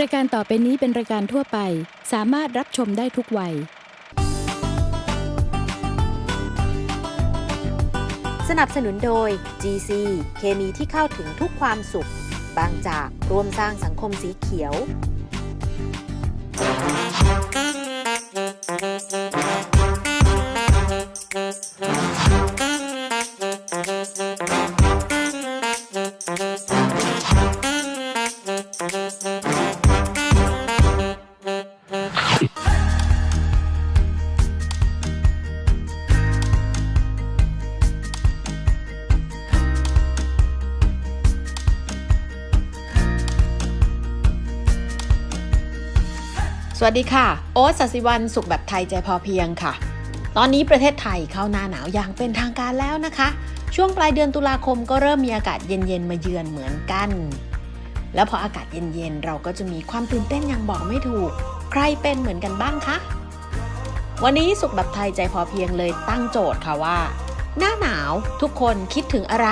รายการต่อไปนี้เป็นรายการทั่วไป สามารถรับชมได้ทุกวัย สนับสนุนโดย GC เคมีที่เข้าถึงทุกความสุข บางจากร่วมสร้างสังคมสีเขียว วัสดีค่ะ โอ๊ตสศิวันสุขแบบไทยใจพอเพียงค่ะ ตอนนี้ประเทศไทยเข้าหน้าหนาวอย่างเป็นทางการแล้วนะคะ ช่วงปลายเดือนตุลาคมก็เริ่มมีอากาศเย็นๆมาเยือนเหมือนกัน แล้วพออากาศเย็นๆเราก็จะมีความตื่นเต้นอย่างบอกไม่ถูก ใครเป็นเหมือนกันบ้างคะ วันนี้สุขแบบไทยใจพอเพียงเลยตั้งโจทย์ค่ะว่า หน้าหนาวทุกคนคิดถึงอะไร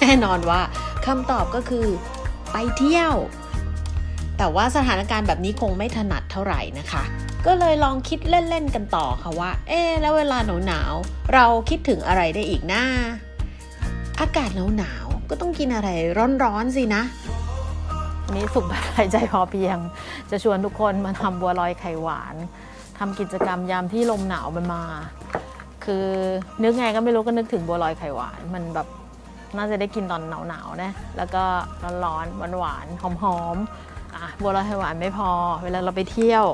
แน่นอนว่าคำตอบก็คือ ไปเที่ยว แต่ว่าสถานการณ์แบบนี้คงไม่ถนัดเท่าไหร่นะคะ ก็เลยลองคิดเล่นๆกันต่อค่ะว่า เอ๊แล้วเวลาหนาวๆเราคิดถึงอะไรได้อีกนะอากาศหนาวๆก็ต้องกินอะไรร้อนๆสินะนี้สุขแบบไทยใจพอเพียง จะชวนทุกคนมาทำบัวลอยไข่หวานทำกิจกรรมยามที่ลมหนาวมันมา คือนึกไงก็ไม่รู้ก็นึกถึงบัวลอยไข่หวานมันแบบน่าจะได้กินตอนหนาวๆนะแล้วก็ร้อนๆหวานๆหอมๆ อะบัวลอยไข่หวานไม่พอ เวลาเราไปเที่ยว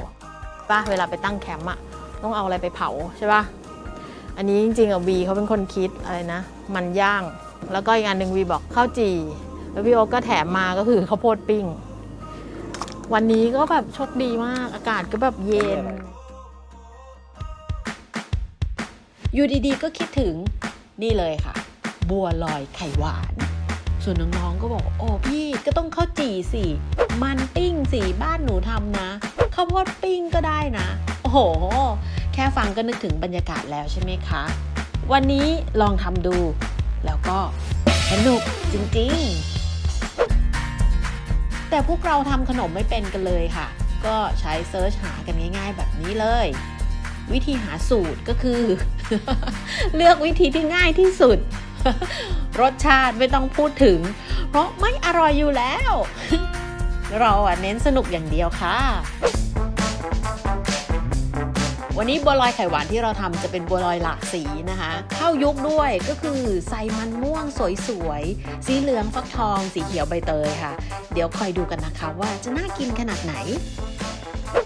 ป่ะเวลาไปตั้งแคมป์อะต้องเอาอะไรไปเผาใช่ป่ะอันนี้จริงๆอะวีเขาเป็นคนคิดอะไรนะ มันย่าง แล้วก็อีกอันหนึ่งวีบอกข้าวจี่แล้วพี่โอ๊คก็แถมมาก็คือข้าวโพดปิ้ง วันนี้ก็แบบโชคดีมากอากาศก็แบบเย็น อยู่ดีๆก็คิดถึงนี่เลยค่ะ บัวลอยไข่หวาน ส่วนน้องๆก็บอก โอ้พี่ก็ต้องข้าวจี่สิ มันปิ้งสิบ้านหนูทำนะ ข้าวโพดปิ้งก็ได้นะ โอ้โห แค่ฟังก็นึกถึงบรรยากาศแล้วใช่ไหมคะ วันนี้ลองทำดู แล้วก็สนุกจริงๆ แต่พวกเราทำขนมไม่เป็นกันเลยค่ะ ก็ใช้เซิร์ชหากันง่ายๆ แบบนี้เลย วิธีหาสูตรก็คือ เลือกวิธีที่ง่ายที่สุด รสชาติไม่ต้องพูดถึง เพราะไม่อร่อยอยู่แล้ว เราอะเน้นสนุกอย่างเดียวค่ะ วันนี้บัวลอยไข่หวานที่เราทำจะเป็นบัวลอยหลากสีนะคะเข้ายุคด้วยก็คือใส่มันม่วงสวยๆ สีเหลืองฟักทอง สีเขียวใบเตยค่ะ เดี๋ยวคอยดูกันนะคะว่าจะน่ากินขนาดไหน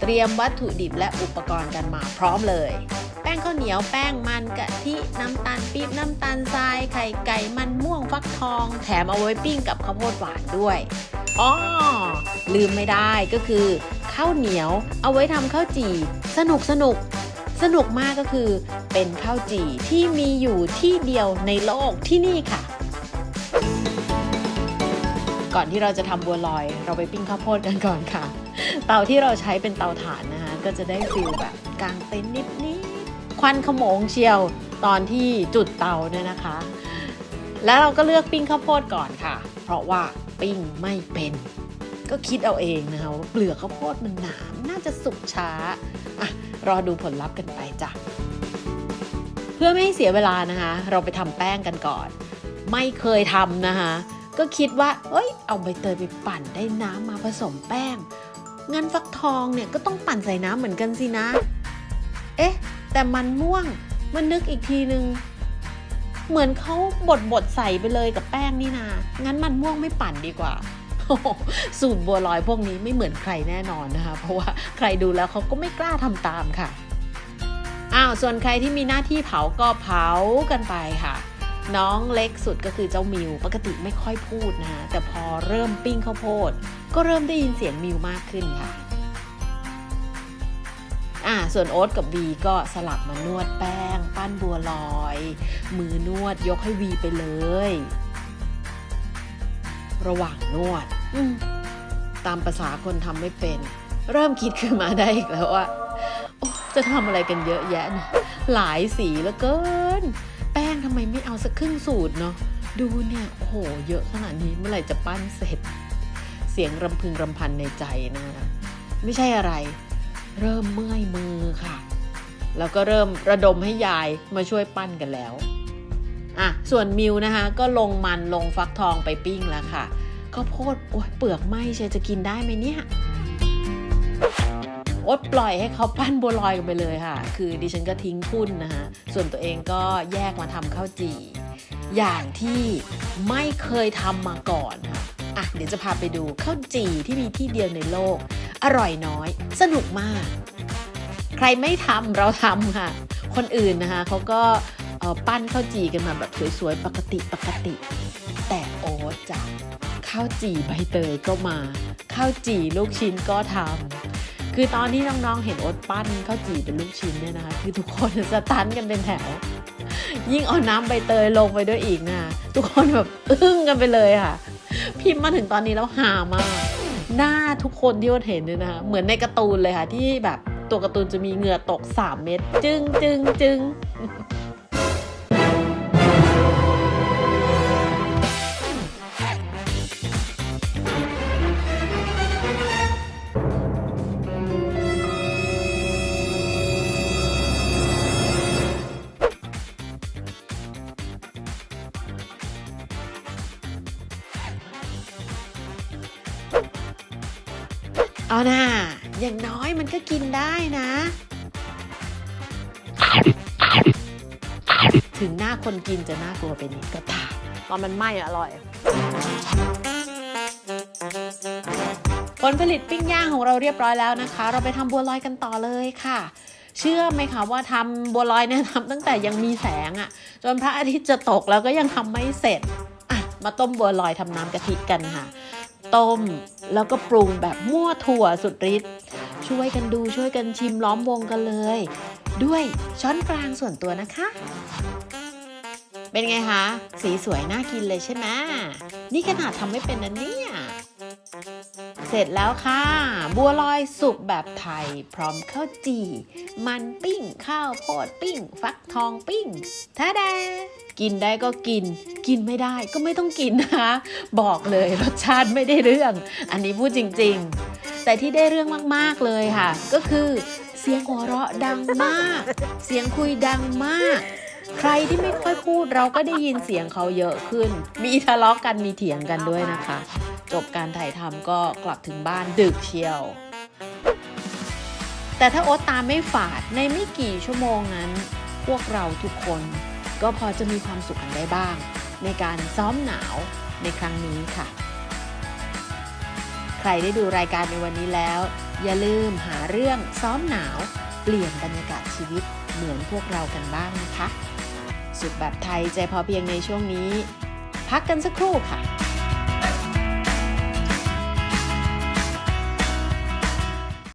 เตรียมวัตถุดิบและอุปกรณ์กันมาพร้อมเลย งข้าวเหนียวแป้งมันกะทิน้ำตาลปี๊บน้ำตาลทรายไข่ไก่มันม่วงฟักทอง แถมเอาไว้ปิ้งกับข้าวโพดหวานด้วยอ๋อลืมไม่ได้ก็คือข้าวเหนียวเอาไว้ทำข้าวจี่ สนุกสนุกสนุกมากก็คือเป็นข้าวจี่ที่มีอยู่ที่เดียวในโลกที่นี่ค่ะ ก่อนที่เราจะทำบัวลอย เราไปปิ้งข้าวโพดกันก่อนค่ะ เตาที่เราใช้เป็นเตาถ่านนะคะ ก็จะได้ฟิลแบบกลางเต็นท์นิดนิด ควันขโมงเชียวตอนที่จุดเตาเนี่ยนะคะ แล้วเราก็เลือกปิ้งข้าวโพดก่อนค่ะ เพราะว่าปิ้งไม่เป็น ก็คิดเอาเองนะคะว่าเปลือกข้าวโพดมันหนามน่าจะสุกช้าอะรอดูผลลัพธ์กันไปจ้ะเพื่อไม่ให้เสียเวลานะคะ เราไปทำแป้งกันก่อน ไม่เคยทำนะคะ ก็คิดว่า เอ้ย เอาใบเตยไปปั่นได้น้ำมาผสมแป้งงั้นฟักทองเนี่ยก็ต้องปั่นใส่น้ำเหมือนกันสินะ เอ๊ะ แต่มันม่วงมันนึกอีกทีนึง เหมือนเขาบดบดใส่ไปเลยกับแป้งนี่นา งั้นมันม่วงไม่ปั่นดีกว่า สูตรบัวลอยพวกนี้ไม่เหมือนใครแน่นอนนะคะ เพราะว่าใครดูแล้วเขาก็ไม่กล้าทำตามค่ะ อ้าว ส่วนใครที่มีหน้าที่เผาก็เผากันไปค่ะน้องเล็กสุดก็คือเจ้ามิว ปกติไม่ค่อยพูดนะ แต่พอเริ่มปิ้งข้าวโพด ก็เริ่มได้ยินเสียงมิวมากขึ้นค่ะ อ่าส่วนโอ๊ตกับวีก็สลับมานวดแป้ง ปั้นบัวลอย มือนวดยกให้วีไปเลย ระหว่างนวดอืมตามภาษาคนทำไม่เป็น เริ่มคิดขึ้นมาได้อีกแล้วว่าโอ้จะทำอะไรกันเยอะแยะเนี่ยหลายสีเหลือเกิน แป้งทำไมไม่เอาสักครึ่งสูตรเนาะดูเนี่ยโอ้โหเยอะขนาดนี้เมื่อไหร่จะปั้นเสร็จ เสียงรำพึงรำพันในใจนะคะไม่ใช่อะไร เริ่มเมื่อยมือค่ะ แล้วก็เริ่มระดมให้ยายมาช่วยปั้นกันแล้วอะส่วนมิวนะคะก็ลงมันลงฟักทองไปปิ้งแล้วค่ะข้าวโพดโอ้ยเปลือกไหมเชยจะกินได้ไหมเนี่ยอดปล่อยให้เขาปั้นบัวลอยกันไปเลยค่ะ คือดิฉันก็ทิ้งพุ่นนะคะส่วนตัวเองก็แยกมาทำข้าวจี่อย่างที่ไม่เคยทำมาก่อนค่ะ อะเดี๋ยวจะพาไปดูข้าวจี่ที่มีที่เดียวในโลก อร่อยน้อย สนุกมาก ใครไม่ทำเราทำค่ะ คนอื่นนะคะเขาก็ปั้นข้าวจี่กันมาแบบสวยๆ ปกติปกติ แต่โอ๊ตจ้ะข้าวจี่ใบเตยก็มา ข้าวจี่ลูกชิ้นก็ทำคือตอนที่น้องๆเห็นโอ๊ตปั้นข้าวจี่เป็นลูกชิ้นเนี่ยนะคะ คือทุกคนสตันกันเป็นแถว ยิ่งเอาน้ำใบเตยลงไปด้วยอีกนะทุกคนแบบอึ้งกันไปเลยค่ะ พิมพ์มาถึงตอนนี้แล้วหามาก หน้าทุกคนที่โอ๊ตเห็นเนี่ยนะคะเหมือนในการ์ตูนเลยค่ะ ที่แบบตัวการ์ตูนจะมีเหงื่อตก 3 เม็ดจึงจึงจึง เอานะอย่างน้อยมันก็กินได้นะ ถึงหน้าคนกินจะน่ากลัวไปนิดก็ตามตอนมันไหม้อร่อย ผลผลิตปิ้งย่างของเราเรียบร้อยแล้วนะคะ เราไปทำบัวลอยกันต่อเลยค่ะเชื่อไหมคะว่าทำบัวลอยเนี่ยทำตั้งแต่ยังมีแสงอะ่ะ จนพระอาทิตย์จะตกแล้วก็ยังทำไม่เสร็จอะมาต้มบัวลอยทำน้ำกะทิกันค่ะ ต้ม แล้วก็ปรุงแบบมั่วถั่วสุดฤทธิ์ช่วยกันดูช่วยกันชิมล้อมวงกันเลย ด้วยช้อนกลางส่วนตัวนะคะ เป็นไงคะ สีสวยน่ากินเลยใช่ไหมนี่ขนาดทำไม่เป็นนะเนี่ย เสร็จแล้วค่ะ บัวลอยสุกแบบไทย พร้อมข้าวจี่ มันปิ้ง ข้าวโพดปิ้ง ฟักทองปิ้งท่าแดกินได้ก็กิน กินไม่ได้ก็ไม่ต้องกินนะคะ บอกเลยรสชาติไม่ได้เรื่อง อันนี้พูดจริง ๆ แต่ที่ได้เรื่องมากๆเลยค่ะ ก็คือเสียงหัวเราะดังมาก เสียงคุยดังมาก ใครที่ไม่ค่อยพูดเราก็ได้ยินเสียงเขาเยอะขึ้น มีทะเลาะกันมีเถียงกันด้วยนะคะ จบการถ่ายทำก็กลับถึงบ้านดึกเชียว แต่ถ้าโอ๊ตตามไม่ฝาดในไม่กี่ชั่วโมงนั้น พวกเราทุกคนก็พอจะมีความสุขกันได้บ้าง ในการซ้อมหนาวในครั้งนี้ค่ะ ใครได้ดูรายการในวันนี้แล้ว อย่าลืมหาเรื่องซ้อมหนาว เปลี่ยนบรรยากาศชีวิตเหมือนพวกเรากันบ้างนะคะ สุดแบบไทยใจพอเพียงในช่วงนี้ พักกันสักครู่ค่ะ